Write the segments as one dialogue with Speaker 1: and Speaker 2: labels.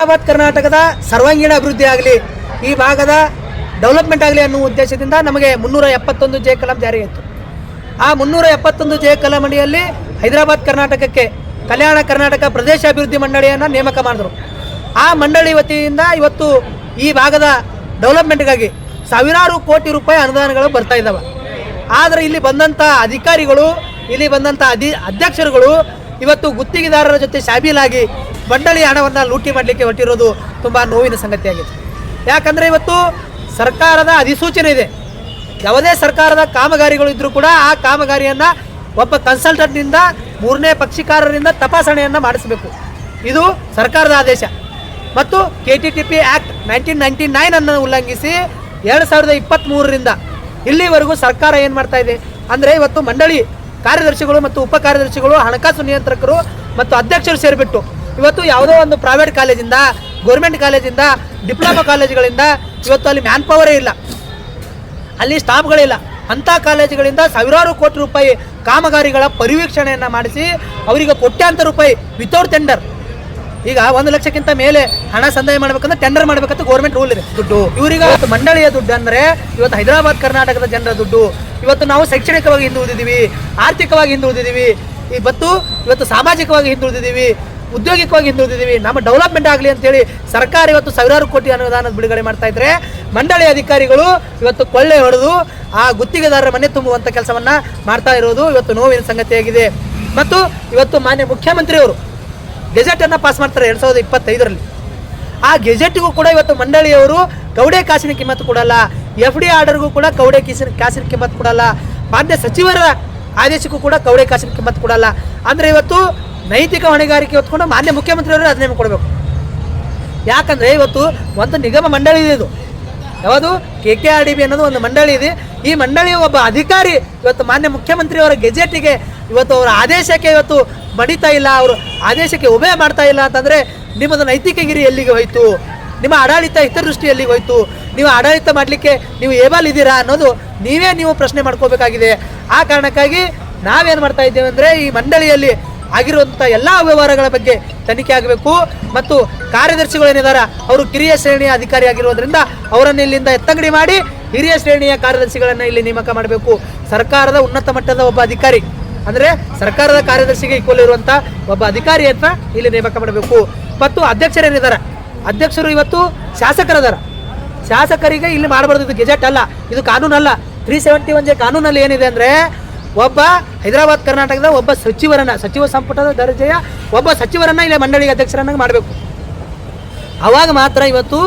Speaker 1: ಹೈದರಾಬಾದ್, ಕರ್ನಾಟಕದ ಸರ್ವಾಂಗೀಣ ಅಭಿವೃದ್ಧಿ ಆಗಲಿ, ಈ ಭಾಗದ ಡೆವಲಪ್ಮೆಂಟ್ ಆಗಲಿ ಅನ್ನುವ ಉದ್ದೇಶದಿಂದ ನಮಗೆ ಮುನ್ನೂರ ಎಪ್ಪತ್ತೊಂದು ಜೆ ಕಲಂ ಜಾರಿಯಾಯಿತು ಆ ಮುನ್ನೂರ ಎಪ್ಪತ್ತೊಂದು ಜೆ ಕಲಂ ಅಡಿಯಲ್ಲಿ ಹೈದರಾಬಾದ್, ಕರ್ನಾಟಕಕ್ಕೆ ಕಲ್ಯಾಣ ಕರ್ನಾಟಕ ಪ್ರದೇಶ ಅಭಿವೃದ್ಧಿ ಮಂಡಳಿಯನ್ನು ನೇಮಕ ಮಾಡಿದ್ರು. ಆ ಮಂಡಳಿ ವತಿಯಿಂದ ಇವತ್ತು ಈ ಭಾಗದ ಡೆವಲಪ್ಮೆಂಟ್ಗಾಗಿ ಸಾವಿರಾರು ಕೋಟಿ ರೂಪಾಯಿ ಅನುದಾನಗಳು ಬರ್ತಾ ಇದ್ದಾವೆ. ಆದರೆ ಇಲ್ಲಿ ಬಂದಂಥ ಅಧಿಕಾರಿಗಳು, ಇಲ್ಲಿ ಬಂದಂಥ ಅಧಿ ಅಧ್ಯಕ್ಷರುಗಳು ಇವತ್ತು ಗುತ್ತಿಗೆದಾರರ ಜೊತೆ ಶಾಮೀಲಾಗಿ ಮಂಡಳಿ ಹಣವನ್ನು ಲೂಟಿ ಮಾಡಲಿಕ್ಕೆ ಹೊರಟಿರೋದು ತುಂಬ ನೋವಿನ ಸಂಗತಿಯಾಗಿದೆ. ಯಾಕಂದರೆ ಇವತ್ತು ಸರ್ಕಾರದ ಅಧಿಸೂಚನೆ ಇದೆ. ಯಾವುದೇ ಸರ್ಕಾರದ ಕಾಮಗಾರಿಗಳು ಇದ್ದರೂ ಕೂಡ ಆ ಕಾಮಗಾರಿಯನ್ನು ಒಬ್ಬ ಕನ್ಸಲ್ಟೆಂಟ್ನಿಂದ ಮೂರನೇ ಪಕ್ಷಿಕಾರರಿಂದ ತಪಾಸಣೆಯನ್ನು ಮಾಡಿಸಬೇಕು. ಇದು ಸರ್ಕಾರದ ಆದೇಶ. ಮತ್ತು K T T P act nineteen ninety nine ಅನ್ನು ಉಲ್ಲಂಘಿಸಿ ಎರಡು ಸಾವಿರದ ಇಪ್ಪತ್ತ್ಮೂರರಿಂದ ಇಲ್ಲಿವರೆಗೂ ಸರ್ಕಾರ ಏನು ಮಾಡ್ತಾ ಇದೆ? ಅಂದರೆ ಇವತ್ತು ಮಂಡಳಿ ಕಾರ್ಯದರ್ಶಿಗಳು ಮತ್ತು ಉಪ ಕಾರ್ಯದರ್ಶಿಗಳು, ಹಣಕಾಸು ನಿಯಂತ್ರಕರು ಮತ್ತು ಅಧ್ಯಕ್ಷರು ಸೇರಿಬಿಟ್ಟು ಇವತ್ತು ಯಾವುದೋ ಒಂದು ಪ್ರೈವೇಟ್ ಕಾಲೇಜಿಂದ ಗೌರ್ಮೆಂಟ್ ಕಾಲೇಜಿಂದ ಡಿಪ್ಲೊಮಾ ಕಾಲೇಜುಗಳಿಂದ ಇವತ್ತು ಅಲ್ಲಿ ಮ್ಯಾನ್ ಪವರೇ ಇಲ್ಲ. ಅಲ್ಲಿ ಸ್ಟಾಫ್ಗಳಿಲ್ಲ ಅಂಥ ಕಾಲೇಜುಗಳಿಂದ ಸಾವಿರಾರು ಕೋಟಿ ರೂಪಾಯಿ ಕಾಮಗಾರಿಗಳ ಪರಿವೀಕ್ಷಣೆಯನ್ನು ಮಾಡಿಸಿ, ಅವರಿಗೆ ಕೋಟ್ಯಾಂತರ ರೂಪಾಯಿ ವಿತೌಟ್ ಟೆಂಡರ್ ಈಗ ಒಂದು ಲಕ್ಷಕ್ಕಿಂತ ಮೇಲೆ ಹಣ ಸಂದಾಯ ಮಾಡ್ಬೇಕಂದ್ರೆ ಟೆಂಡರ್ ಮಾಡ್ಬೇಕಂತ ಗೌರ್ಮೆಂಟ್ ರೂಲ್ ಇದೆ. ದುಡ್ಡು. ಇವರಿಗೆ ಮಂಡಳಿಯ ದುಡ್ಡು ಅಂದ್ರೆ ಇವತ್ತು ಹೈದರಾಬಾದ್ ಕರ್ನಾಟಕದ ಜನರ ದುಡ್ಡು. ಇವತ್ತು ನಾವು ಶೈಕ್ಷಣಿಕವಾಗಿ ಹಿಂದುಳಿದಿದ್ದೀವಿ ಆರ್ಥಿಕವಾಗಿ ಹಿಂದುಳಿದಿದ್ದೀವಿ ಇವತ್ತು ಇವತ್ತು ಸಾಮಾಜಿಕವಾಗಿ ಹಿಂದುಳಿದಿದ್ದೀವಿ ಉದ್ಯೋಗಿಕವಾಗಿ ಹಿಂದುಳಿದಿದ್ದೀವಿ ನಮ್ಮ ಡೆವಲಪ್ಮೆಂಟ್ ಆಗಲಿ ಅಂತೇಳಿ ಸರ್ಕಾರ ಇವತ್ತು ಸಾವಿರಾರು ಕೋಟಿ ಅನುದಾನದ ಬಿಡುಗಡೆ ಮಾಡ್ತಾ ಇದ್ರೆ ಮಂಡಳಿ ಅಧಿಕಾರಿಗಳು ಇವತ್ತು ಕೊಳ್ಳೆ ಹೊಡೆದು ಆ ಗುತ್ತಿಗೆದಾರರ ಮನೆ ತುಂಬುವಂಥ ಕೆಲಸವನ್ನು ಮಾಡ್ತಾ ಇರೋದು ಇವತ್ತು ನೋವಿನ ಸಂಗತಿಯಾಗಿದೆ. ಮತ್ತು ಇವತ್ತು ಮಾನ್ಯ ಮುಖ್ಯಮಂತ್ರಿಯವರು ಗೆಜೆಟನ್ನು ಪಾಸ್ ಮಾಡ್ತಾರೆ ಎರಡು ಸಾವಿರದ ಇಪ್ಪತ್ತೈದರಲ್ಲಿ. ಆ ಗೆಜೆಟ್ಗೂ ಕೂಡ ಇವತ್ತು ಮಂಡಳಿಯವರು ಕೌಡೆ ಕಾಸಿನ ಕಿಮ್ಮತ್ತು ಕೊಡಲ್ಲ. ಎಫ್ ಡಿ ಆರ್ಡರ್ಗೂ ಕೂಡ ಕೌಡೆ ಕೀಸಿನ ಕಾಸಿನ ಕಿಮ್ಮತ್ತು ಕೊಡಲ್ಲ. ಮಾನ್ಯ ಸಚಿವರ ಆದೇಶಕ್ಕೂ ಕೂಡ ಕೌಡೆ ಕಾಸಿನ ಕಿಮ್ಮತ್ತು ಕೊಡಲ್ಲ. ಅಂದರೆ ಇವತ್ತು ನೈತಿಕ ಹೊಣೆಗಾರಿಕೆ ಹೊತ್ಕೊಂಡು ಮಾನ್ಯ ಮುಖ್ಯಮಂತ್ರಿಯವರು ಅದನ್ನೇ ಕೊಡಬೇಕು. ಯಾಕಂದರೆ ಇವತ್ತು ಒಂದು ನಿಗಮ ಮಂಡಳಿ ಇದೆ ಇದು. ಯಾವುದು? K K R D B ಅನ್ನೋದು ಒಂದು ಮಂಡಳಿ ಇದೆ. ಈ ಮಂಡಳಿಯ ಒಬ್ಬ ಅಧಿಕಾರಿ ಇವತ್ತು ಮಾನ್ಯ ಮುಖ್ಯಮಂತ್ರಿಯವರ ಗೆಜೆಟಿಗೆ ಇವತ್ತು ಅವರ ಆದೇಶಕ್ಕೆ ಇವತ್ತು ಬಡಿತಾ ಇಲ್ಲ, ಅವರು ಆದೇಶಕ್ಕೆ ಉಭಯ ಮಾಡ್ತಾ ಇಲ್ಲ ಅಂತಂದರೆ ನಿಮ್ಮದು ನೈತಿಕ ಗಿರಿ ಎಲ್ಲಿಗೆ ಹೋಯಿತು, ನಿಮ್ಮ ಆಡಳಿತ ಹಿತದೃಷ್ಟಿ ಎಲ್ಲಿಗೆ ಹೋಯಿತು, ನೀವು ಆಡಳಿತ ಮಾಡಲಿಕ್ಕೆ ನೀವು ಏಬಲ್ ಇದ್ದೀರಾ ಅನ್ನೋದು ನೀವೇ ನೀವು ಪ್ರಶ್ನೆ ಮಾಡ್ಕೋಬೇಕಾಗಿದೆ. ಆ ಕಾರಣಕ್ಕಾಗಿ ನಾವೇನು ಮಾಡ್ತಾ ಇದ್ದೇವೆ ಅಂದರೆ ಈ ಮಂಡಳಿಯಲ್ಲಿ ಆಗಿರುವಂಥ ಎಲ್ಲ ವ್ಯವಹಾರಗಳ ಬಗ್ಗೆ ತನಿಖೆ ಆಗಬೇಕು ಮತ್ತು ಕಾರ್ಯದರ್ಶಿಗಳೇನಿದ್ದಾರೆ ಅವರು ಕಿರಿಯ ಶ್ರೇಣಿಯ ಅಧಿಕಾರಿ ಆಗಿರೋದ್ರಿಂದ ಅವರನ್ನು ಇಲ್ಲಿಂದ ಎತ್ತಂಗಡಿ ಮಾಡಿ ಹಿರಿಯ ಶ್ರೇಣಿಯ ಕಾರ್ಯದರ್ಶಿಗಳನ್ನು ಇಲ್ಲಿ ನೇಮಕ ಮಾಡಬೇಕು. ಸರ್ಕಾರದ ಉನ್ನತ ಮಟ್ಟದ ಒಬ್ಬ ಅಧಿಕಾರಿ ಅಂದರೆ ಸರ್ಕಾರದ ಕಾರ್ಯದರ್ಶಿಗೆ ಈಕ್ವಲ್ ಇರುವಂತ ಒಬ್ಬ ಅಧಿಕಾರಿ ಅಂತ ಇಲ್ಲಿ ನೇಮಕ ಮಾಡಬೇಕು. ಮತ್ತು ಅಧ್ಯಕ್ಷರೇನಿದ್ದಾರೆ ಅಧ್ಯಕ್ಷರು ಇವತ್ತು ಶಾಸಕರದಾರ. ಶಾಸಕರಿಗೆ ಇಲ್ಲಿ ಮಾಡಬಾರ್ದು. ಇದು ಗೆಜೆಟ್ ಅಲ್ಲ. ಇದು ಕಾನೂನು ಅಲ್ಲ ತ್ರೀ ಸೆವೆಂಟಿ ಒನ್ ಜೆ ಕಾನೂನಲ್ಲಿ ಏನಿದೆ ಅಂದರೆ ಒಬ್ಬ ಹೈದರಾಬಾದ್, ಕರ್ನಾಟಕದ ಒಬ್ಬ ಸಚಿವರನ್ನ, ಸಚಿವ ಸಂಪುಟದ ದರ್ಜೆಯ ಒಬ್ಬ ಸಚಿವರನ್ನ ಇಲ್ಲಿ ಮಂಡಳಿಗೆ ಅಧ್ಯಕ್ಷರನ್ನಾಗಿ ಮಾಡಬೇಕು. ಅವಾಗ ಮಾತ್ರ ಇವತ್ತು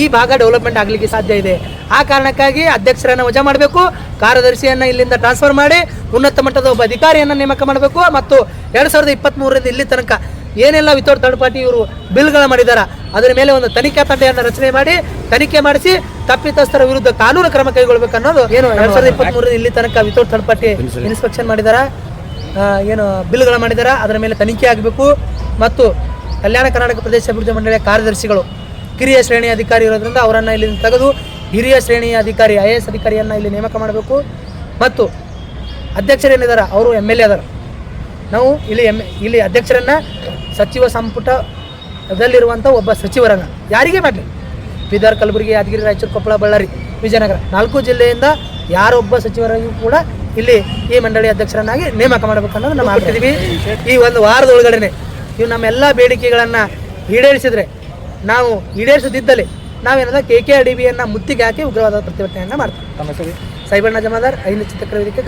Speaker 1: ಈ ಭಾಗ ಡೆವಲಪ್ಮೆಂಟ್ ಆಗಲಿಕ್ಕೆ ಸಾಧ್ಯ ಇದೆ. ಆ ಕಾರಣಕ್ಕಾಗಿ ಅಧ್ಯಕ್ಷರನ್ನು ವಜಾ ಮಾಡಬೇಕು. ಕಾರ್ಯದರ್ಶಿಯನ್ನು ಇಲ್ಲಿಂದ ಟ್ರಾನ್ಸ್ಫರ್ ಮಾಡಿ ಉನ್ನತ ಮಟ್ಟದ ಒಬ್ಬ ಅಧಿಕಾರಿಯನ್ನು ನೇಮಕ ಮಾಡಬೇಕು. ಮತ್ತು ಎರಡು ಸಾವಿರದ ಇಪ್ಪತ್ತ್ಮೂರರಿಂದ ಇಲ್ಲಿ ತನಕ ಏನೆಲ್ಲ ವಿತೌಟ್ ಥರ್ಡ್ ಪಾರ್ಟಿ ಇವರು ಬಿಲ್ಗಳ ಮಾಡಿದ್ದಾರೆ ಅದರ ಮೇಲೆ ಒಂದು ತನಿಖಾ ತಂಡೆಯನ್ನು ರಚನೆ ಮಾಡಿ ತನಿಖೆ ಮಾಡಿಸಿ ತಪ್ಪಿತಸ್ಥರ ವಿರುದ್ಧ ಕಾನೂನು ಕ್ರಮ ಕೈಗೊಳ್ಬೇಕು ಅನ್ನೋದು ಏನು ಎರಡು ಸಾವಿರದ ಇಪ್ಪತ್ತ್ಮೂರರಿಂದ ಇಲ್ಲಿ ತನಕ ವಿತೌಟ್ ಥರ್ಡ್ ಪಾರ್ಟಿ ಇನ್ಸ್ಪೆಕ್ಷನ್ ಮಾಡಿದ್ದಾರೆ ಏನು ಬಿಲ್ಗಳ ಮಾಡಿದ್ದಾರೆ ಅದರ ಮೇಲೆ ತನಿಖೆ ಆಗಬೇಕು. ಮತ್ತು ಕಲ್ಯಾಣ ಕರ್ನಾಟಕ ಪ್ರದೇಶ ಅಭಿವೃದ್ಧಿ ಮಂಡಳಿಯ ಕಾರ್ಯದರ್ಶಿಗಳು, ಕಿರಿಯ ಶ್ರೇಣಿ ಅಧಿಕಾರಿ ಇರೋದ್ರಿಂದ ಅವರನ್ನು ಇಲ್ಲಿಂದ ತೆಗೆದು ಹಿರಿಯ ಶ್ರೇಣಿಯ ಅಧಿಕಾರಿ ಐ ಎ ಎಸ್ ಅಧಿಕಾರಿಯನ್ನು ಇಲ್ಲಿ ನೇಮಕ ಮಾಡಬೇಕು. ಮತ್ತು ಅಧ್ಯಕ್ಷರೇನಿದ್ದಾರೆ ಅವರು ಎಂ ಎಲ್ ಎ ಅದಾರ ನಾವು ಇಲ್ಲಿ ಎಂ ಇಲ್ಲಿ ಅಧ್ಯಕ್ಷರನ್ನು ಸಚಿವ ಸಂಪುಟದಲ್ಲಿರುವಂಥ ಒಬ್ಬ ಸಚಿವರನ್ನು ಯಾರಿಗೆ ಮಾಡಲಿ? ಬೀದರ್ ಕಲಬುರಗಿ ಯಾದಗಿರಿ ರಾಯಚೂರು ಕೊಪ್ಪಳ ಬಳ್ಳಾರಿ ವಿಜಯನಗರ ನಾಲ್ಕು ಜಿಲ್ಲೆಯಿಂದ ಯಾರೊಬ್ಬ ಸಚಿವರಾಗಿಯೂ ಕೂಡ ಇಲ್ಲಿ ಈ ಮಂಡಳಿ ಅಧ್ಯಕ್ಷರನ್ನಾಗಿ ನೇಮಕ ಮಾಡಬೇಕು ಅನ್ನೋದು ನಾವು ಮಾಡ್ತಿದ್ದೀವಿ ಈ ಒಂದು ವಾರದ ಒಳಗಡೆನೆ ಇವು ನಮ್ಮೆಲ್ಲ ಬೇಡಿಕೆಗಳನ್ನು ಈಡೇರಿಸಿದರೆ ನಾವು ಈಡೇರಿಸದಿದ್ದಲ್ಲಿ ನಾವೇನದ ಕೆ ಕೆ ಡಿ ಬಿಯನ್ನು ಮುತ್ತಿಗೆ ಹಾಕಿ ಉಗ್ರವಾದ ಪ್ರತಿಭಟನೆಯನ್ನು ಮಾಡ್ತೀವಿ. ಸೈಬಣ್ಣ ಜಮಾದಾರ್ ಐದು ಚಿತ್ರಕರ ವೇದಿಕೆ